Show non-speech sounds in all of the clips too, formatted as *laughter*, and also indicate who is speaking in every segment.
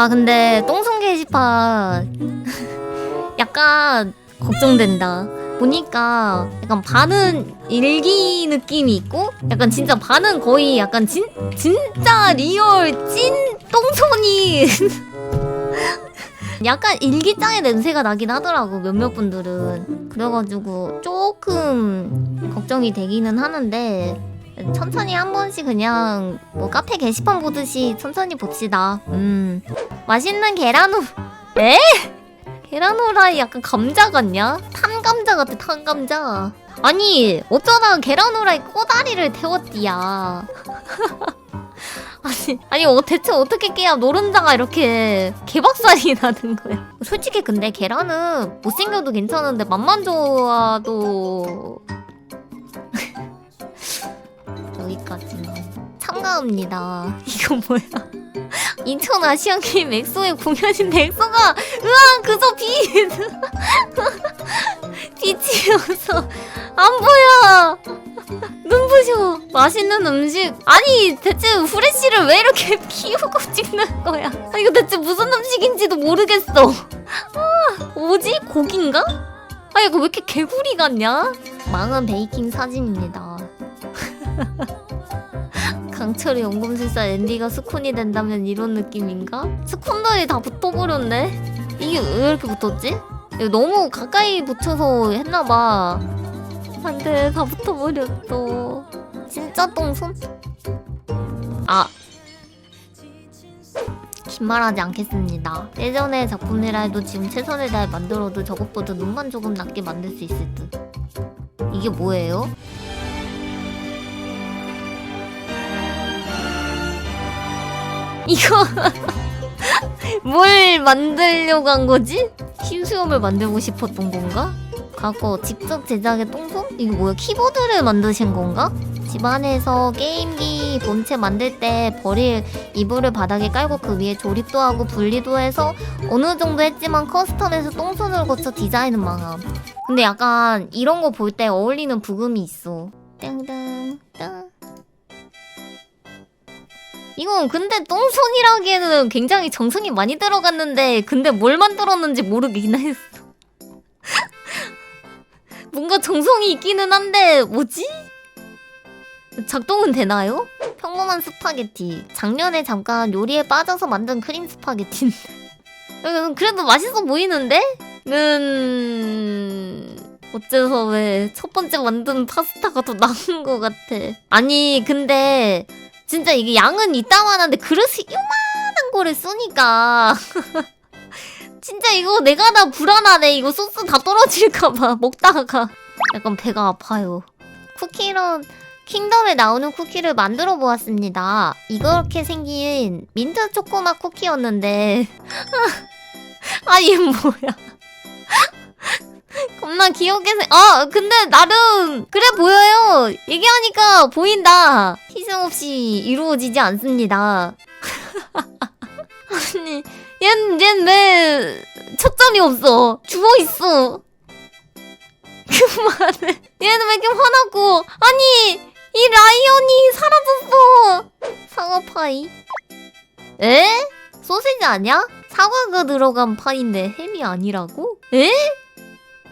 Speaker 1: 아 근데 똥손 게시판 *laughs* 약간 걱정된다. 보니까 약간 반은 일기 느낌이 있고 약간 진짜 반은 거의 약간 진 진짜 리얼 찐 똥손이 *laughs* 약간 일기장의 냄새가 나긴 하더라고 몇몇 분들은 그래가지고 조금 걱정이 되기는 하는데 천천히 한 번씩 그냥 뭐 카페 게시판 보듯이 천천히 봅시다. 음 맛있는 계란 후 에? 계란 후라이 약간 감자 같냐? 탄 감자 같아 탄 감자. 아니 어쩌다 계란 후라이 꼬다리를 태웠디야. *laughs* 아니 아니 어, 대체 어떻게 깨야 노른자가 이렇게 개박살이 *laughs* 나는 거야? 솔직히 근데 계란은 못생겨도 괜찮은데 맛만 좋아도 여기까지만 참가합니다. *laughs* 이거 뭐야? 인천 아시안 게임 엑소의 공연인데 엑소가 으아 그저 비 *laughs* 빛이어서 안 보여. 눈부셔. 맛있는 음식. 아니 대체 후레쉬를 왜 이렇게 *laughs* 키우고 찍는 거야? 아, 이거 대체 무슨 음식인지도 모르겠어. 아, 뭐지? 고기인가? 아 이거 왜 이렇게 개구리 같냐? 망한 베이킹 사진입니다. *laughs* 강철의 연금술사 앤디가 스콘이 된다면 이런 느낌인가? 스콘들이 다 붙어버렸네? 이게 왜 이렇게 붙었지? 이거 너무 가까이 붙여서 했나봐. 안돼, 다 붙어버렸어. 진짜 똥손? 아. 긴 말하지 않겠습니다. 예전의 작품이라 해도 지금 최선을 다해 만들어도 저것보다 눈만 조금 낮게 만들 수 있을 듯. 이게 뭐예요? 이거 *laughs* 뭘 만들려고 한 거지? 흰수염을 만들고 싶었던 건가? 과거 직접 제작의 똥손? 이게 뭐야 키보드를 만드신 건가? 집안에서 게임기 본체 만들 때 버릴 이불을 바닥에 깔고 그 위에 조립도 하고 분리도 해서 어느 정도 했지만 커스텀에서 똥손을 거쳐 디자인은 망함 근데 약간 이런 거 볼 때 어울리는 부금이 있어 땡 이건 근데 똥손이라기에는 굉장히 정성이 많이 들어갔는데 근데 뭘 만들었는지 모르긴 했어. *laughs* 뭔가 정성이 있기는 한데 뭐지? 작동은 되나요? 평범한 스파게티. 작년에 잠깐 요리에 빠져서 만든 크림 스파게티인데. *laughs* 음, 그래도 맛있어 보이는데? 는... 어째서 왜 첫 번째 만든 파스타가 더 나은 것 같아. 아니 근데 진짜 이게 양은 이따만한데 그릇이 요만한 거를 쓰니까. *laughs* 진짜 이거 내가 다 불안하네. 이거 소스 다 떨어질까봐. 먹다가 약간 배가 아파요. 쿠키런 킹덤에 나오는 쿠키를 만들어 보았습니다. 이렇게 생긴 민트 초코맛 쿠키였는데. *laughs* 아얘 뭐야 귀엽게 생... 아 근데 나름 그래 보여요. 얘기하니까 보인다. 희생 없이 이루어지지 않습니다. *laughs* 아니 얜, 얜왜 초점이 없어? 죽어있어. *laughs* 그만해 얘는 왜 이렇게 화나고. 아니 이 라이언이 사라졌어. 사과 파이. 에? 소세지 아니야? 사과가 들어간 파인데 햄이 아니라고? 에?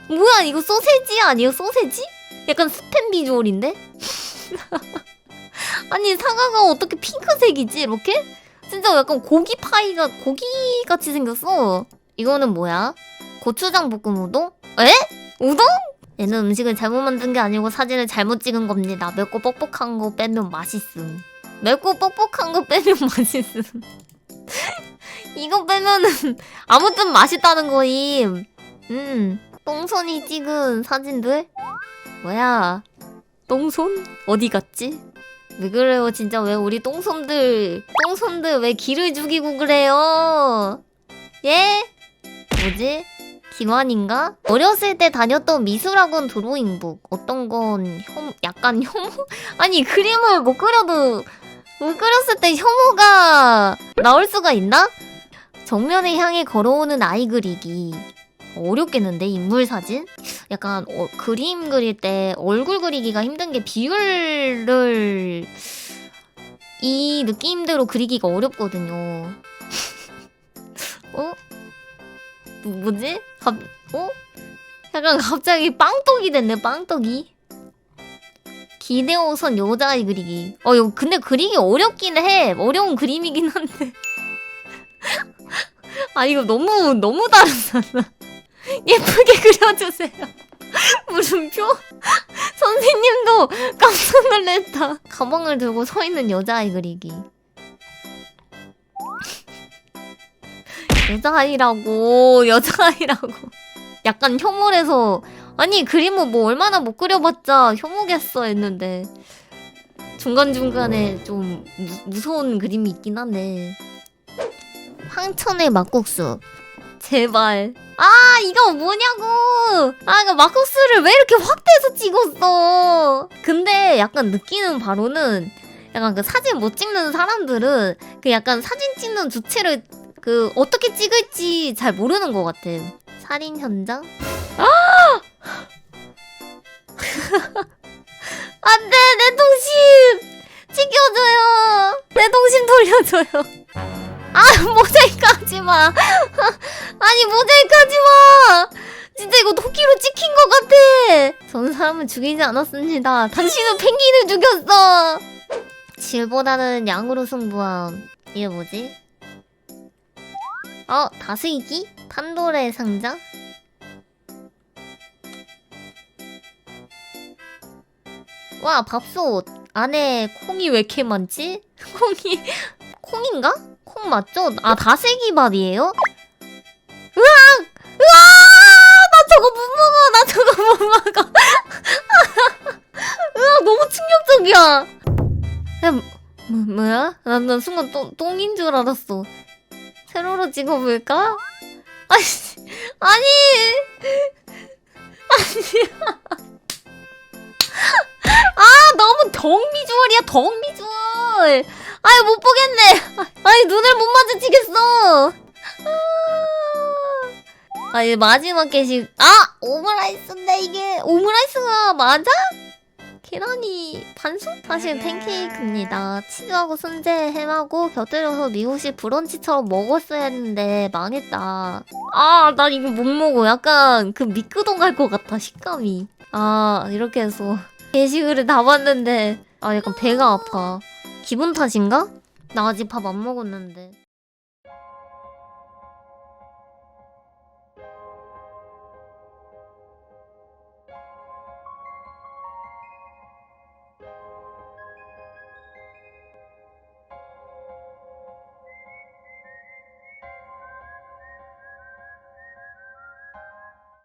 Speaker 1: 뭐야 이거 소세지 아니에요 소세지? 약간 스팸 비주얼인데? *laughs* 아니 사과가 어떻게 핑크색이지 이렇게? 진짜 약간 고기 파이가 고기 같이 생겼어 이거는 뭐야? 고추장 볶음 우동? 에? 우동? 얘는 음식을 잘못 만든 게 아니고 사진을 잘못 찍은 겁니다 맵고 뻑뻑한 거 빼면 맛있음 맵고 뻑뻑한 거 빼면 *laughs* 맛있음 이거 빼면은 아무튼 맛있다는 거임 음 똥손이 찍은 사진들? 뭐야? 똥손? 어디 갔지? 왜 그래요? 진짜 왜 우리 똥손들, 똥손들 왜 기를 죽이고 그래요? 예? 뭐지? 김환인가? 어렸을 때 다녔던 미술학원 드로잉북. 어떤 건 혐, 약간 혐오? *laughs* 아니, 그림을 못 그려도, 못 그렸을 때 혐오가 나올 수가 있나? 정면을 향해 걸어오는 아이 그리기. 어렵겠는데 인물 사진? 약간 어, 그림 그릴 때 얼굴 그리기가 힘든 게 비율을 이 느낌대로 그리기가 어렵거든요. *laughs* 어? 뭐, 뭐지? 갑, 어? 약간 갑자기 빵떡이 됐네, 빵떡이. 기대호선 여자아이 그리기. 어, 이거 근데 그리기 어렵긴 해. 어려운 그림이긴 한데. *laughs* 아, 이거 너무, 너무 다르잖아. 예쁘게 그려주세요. *laughs* 물음표? 선생님도 깜짝 놀랐다. 가방을 들고 서 있는 여자아이 그리기. 여자아이라고, 여자아이라고. 약간 혐오해서, 아니, 그림을 뭐 얼마나 못 그려봤자 혐오겠어 했는데. 중간중간에 좀 무, 무서운 그림이 있긴 하네. 황천의 막국수. 제발. 아, 이거 뭐냐고! 아, 이거 막국수를 왜 이렇게 확대해서 찍었어! 근데 약간 느끼는 바로는 약간 그 사진 못 찍는 사람들은 그 약간 사진 찍는 주체를 그 어떻게 찍을지 잘 모르는 것 같아. 살인 현장? 아! *laughs* 안 돼! 내 동심! 찍혀줘요! 내 동심 돌려줘요! 아, *laughs* 모자이크 하지 마! *laughs* 아니, 모자이크 하지 마! 진짜 이거 도끼로 찍힌 것 같아! 전 사람을 죽이지 않았습니다. 당신은 펭귄을 죽였어! 질보다는 양으로 승부함. 이게 뭐지? 어, 다스이기? 판도라의 상자? 와, 밥솥. 안에 콩이 왜 이렇게 많지? *laughs* 콩이, 콩인가? 콩 맞죠? 아, 다슬기 밥이에요? 으악! 으악! 나 저거 못 먹어! 나 저거 못 먹어! *laughs* 으악, 너무 충격적이야! 야, 뭐, 뭐야? 난, 난 순간 똥, 똥인 줄 알았어. 세로로 찍어볼까? 아니, 아니! *laughs* 아, 너무 덩 비주얼이야, 덩 비주얼! 아유, 못 보겠네! 눈을 못 마주치겠어! 아, 이 마지막 게시, 아! 오므라이스인데, 이게. 오므라이스가 맞아? 계란이 반숙? 사실 팬케이크입니다. 치즈하고 순재, 햄하고 곁들여서 미국식 브런치처럼 먹었어야 했는데 망했다. 아, 나 이거 못 먹어. 약간 그 미끄덩 갈 것 같아, 식감이. 아, 이렇게 해서 게시글을 다 봤는데 아, 약간 배가 아파. 기분 탓인가? 나 아직 밥 안 먹었는데.